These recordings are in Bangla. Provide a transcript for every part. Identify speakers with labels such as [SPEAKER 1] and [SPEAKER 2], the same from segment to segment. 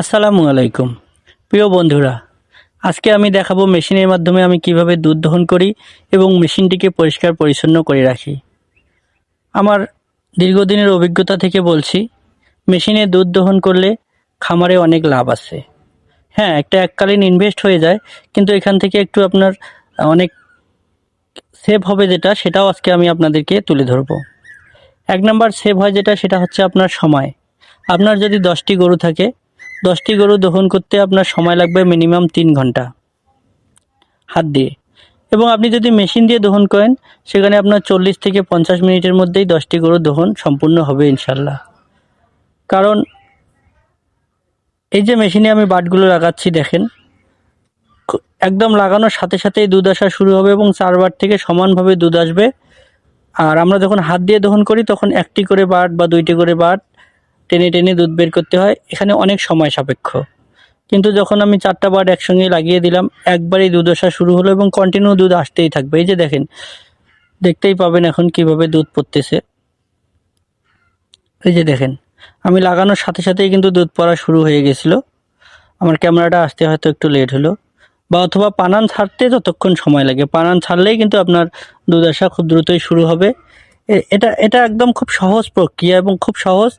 [SPEAKER 1] আসসালামু আলাইকুম। প্রিয় বন্ধুরা, আজকে আমি দেখাবো মেশিনের মাধ্যমে আমি কীভাবে দুধ দহন করি এবং মেশিনটিকে পরিষ্কার পরিচ্ছন্ন করে রাখি। আমার দীর্ঘদিনের অভিজ্ঞতা থেকে বলছি, মেশিনে দুধ দহন করলে খামারে অনেক লাভ আছে। হ্যাঁ একটা এককালীন ইনভেস্ট হয়ে যায়, কিন্তু এখান থেকে একটু আপনার অনেক সেভ হবে যেটা, সেটাও আজকে আমি আপনাদেরকে তুলে ধরবো। এক নাম্বার সেভ হয় যেটা, সেটা হচ্ছে আপনার সময়। আপনার যদি দশটি গরু থাকে দশটি গরু দহন করতে আপনার সময় লাগবে মিনিমাম তিন ঘণ্টা। হাত দিয়ে। এবং আপনি যদি মেশিন দিয়ে দহন করেন, সেখানে আপনার চল্লিশ থেকে পঞ্চাশ মিনিটের মধ্যেই দশটি গরু দহন সম্পূর্ণ হবে ইনশাল্লাহ কারণ এই যে মেশিনে আমি বাটগুলো লাগাচ্ছি, দেখেন একদম লাগানোর সাথে সাথেই দুধ আসা শুরু হবে এবং চার বার থেকে সমানভাবে দুধ আসবে। আর আমরা যখন হাত দিয়ে দহন করি, তখন একটি করে বাট বা দুইটি করে বাট টেনে টেনে দুধ বের করতে হয়। এখানে অনেক সময় সাপেক্ষ। কিন্তু যখন আমি চারটা বাট একসঙ্গে লাগিয়ে দিলাম, একবারেই দুধ আসা শুরু হলো এবং কন্টিনিউ দুধ আসতেই থাকবে। এই যে দেখেন, দেখতেই পাবেন এখন কীভাবে দুধ পড়তেছে। এই যে দেখেন, আমি লাগানোর সাথে সাথেই কিন্তু দুধ পড়া শুরু হয়ে গেছিল। আমার ক্যামেরাটা আসতে হয়তো একটু লেট হলো। বা অথবা পানান ছাড়তে যতক্ষণ সময় লাগে। পানান ছাড়লেই কিন্তু আপনার দুধ আসা খুব দ্রুতই শুরু হবে। এটা এটা একদম খুব সহজ প্রক্রিয়া এবং খুব সহজ।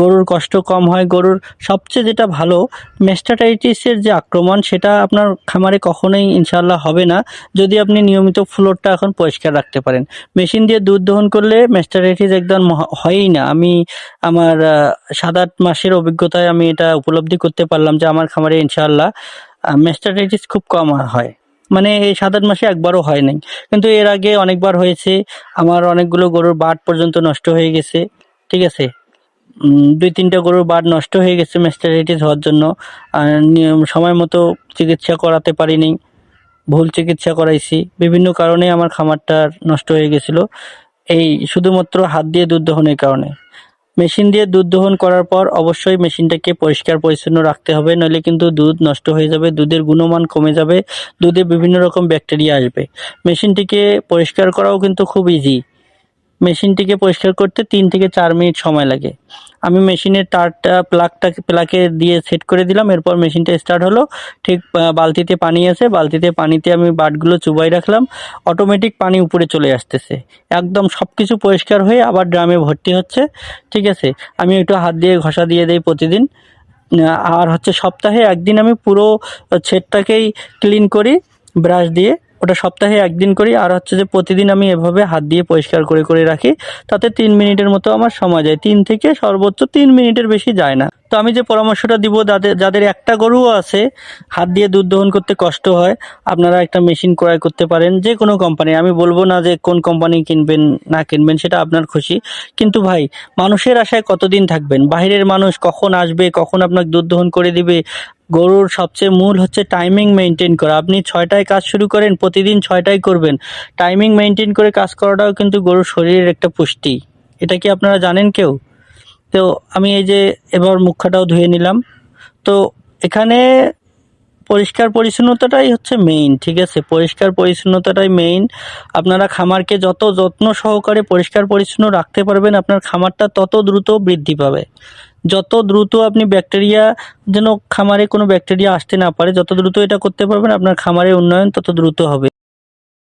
[SPEAKER 1] গরুর কষ্ট কম হয়। গরুর সবচেয়ে যেটা ভালো, মেস্টাটাইটিসের যে আক্রমণ, সেটা আপনার খামারে কখনোই ইনশাল্লাহ হবে না। যদি আপনি নিয়মিত ফ্লোরটা এখন পরিষ্কার রাখতে পারেন। মেশিন দিয়ে দুধ দহন করলে মেস্টাটাইটিস একদম হয়ই না। আমি আমার সাত আট মাসের অভিজ্ঞতায় আমি এটা উপলব্ধি করতে পারলাম যে আমার খামারে ইনশাল্লাহ মেস্টাটাইটিস খুব কম হয়। মানে এই সাত আট মাসে একবারও হয় নাই। কিন্তু এর আগে অনেকবার হয়েছে। আমার অনেকগুলো গরুর বাট পর্যন্ত নষ্ট হয়ে গেছে। ঠিক আছে? দুই তিনটা গরুর বাট নষ্ট হয়ে গেছে মেস্টারাইটিস হওয়ার জন্য। সময় মতো চিকিৎসা করাতে পারিনি। ভুল চিকিৎসা করাইছি। বিভিন্ন কারণে আমার খামারটা নষ্ট হয়ে গেছিল। এই শুধুমাত্র হাত দিয়ে দুধ দহনের কারণে। মেশিন দিয়ে দুধ দোহন করার পর অবশ্যই মেশিনটাকে পরিষ্কার পরিচ্ছন্ন রাখতে হবে, নইলে কিন্তু দুধ নষ্ট হয়ে যাবে, দুধের গুণমান কমে যাবে, দুধে বিভিন্ন রকম ব্যাকটেরিয়া আসবে। মেশিনটিকে পরিষ্কার করাও কিন্তু খুব ইজি মেশিনটিকে পরিষ্কার করতে তিন থেকে চার মিনিট সময় লাগে। আমি মেশিনের তারটা প্লাগটা প্লাকে দিয়ে সেট করে দিলাম। এরপর মেশিনটা স্টার্ট হলো। ঠিক বালতিতে পানি আছে। বালতিতে পানিতে আমি বাটগুলো চুবাই রাখলাম। অটোমেটিক পানি উপরে চলে আসতেছে। একদম সব কিছু পরিষ্কার হয়ে আবার ড্রামে ভর্তি হচ্ছে। ঠিক আছে? আমি একটু হাত দিয়ে ঘষা দিয়ে দেই প্রতিদিন। আর হচ্ছে সপ্তাহে একদিন আমি পুরো ছেদটাকেই ক্লিন করি ব্রাশ দিয়ে। ওটা সপ্তাহে একদিন করি, আর হচ্ছে যে প্রতিদিন আমি এভাবে হাত দিয়ে পরিষ্কার করে করে রাখি। তাতে তিন মিনিটের মতো আমার সময় যায়। তিন থেকে সর্বোচ্চ তিন মিনিটের বেশি যায় না। তো আমি যে পরামর্শটা দিব যাদের যাদের একটা গরুও আছে, হাত দিয়ে দুধ দহন করতে কষ্ট হয়, আপনারা একটা মেশিন ক্রয় করতে পারেন, যে কোনো কোম্পানি আমি বলব না যে কোন কোম্পানি কিনবেন, না কিনবেন, সেটা আপনার খুশি। কিন্তু ভাই, মানুষের আশায় কতদিন থাকবেন? বাইরের মানুষ কখন আসবে, কখন আপনাকে দুধ দহন করে দিবে? গরুর সবচেয়ে মূল হচ্ছে টাইমিং মেনটেন করা। আপনি ছয়টায় কাজ শুরু করেন, প্রতিদিন ছয়টায় করবেন। টাইমিং মেনটেন করে কাজ করাটাও কিন্তু গরুর শরীরের একটা পুষ্টি। এটা কি আপনারা জানেন কেউ? তো আমি এই যে এবার মুখটাও ধুয়ে নিলাম। তো এখানে পরিষ্কার পরিচ্ছন্নতাটাই হচ্ছে মেইন ঠিক আছে? পরিষ্কার পরিচ্ছন্নতাটাই মেইন আপনারা খামারকে যত যত্ন সহকারে পরিষ্কার পরিচ্ছন্ন রাখতে পারবেন, আপনার খামারটা তত দ্রুত বৃদ্ধি পাবে। যত দ্রুত আপনি ব্যাকটেরিয়া যেন খামারে কোনো ব্যাকটেরিয়া আসতে না পারে, যত দ্রুত এটা করতে পারবেন, আপনার খামারের উন্নয়ন তত দ্রুত হবে।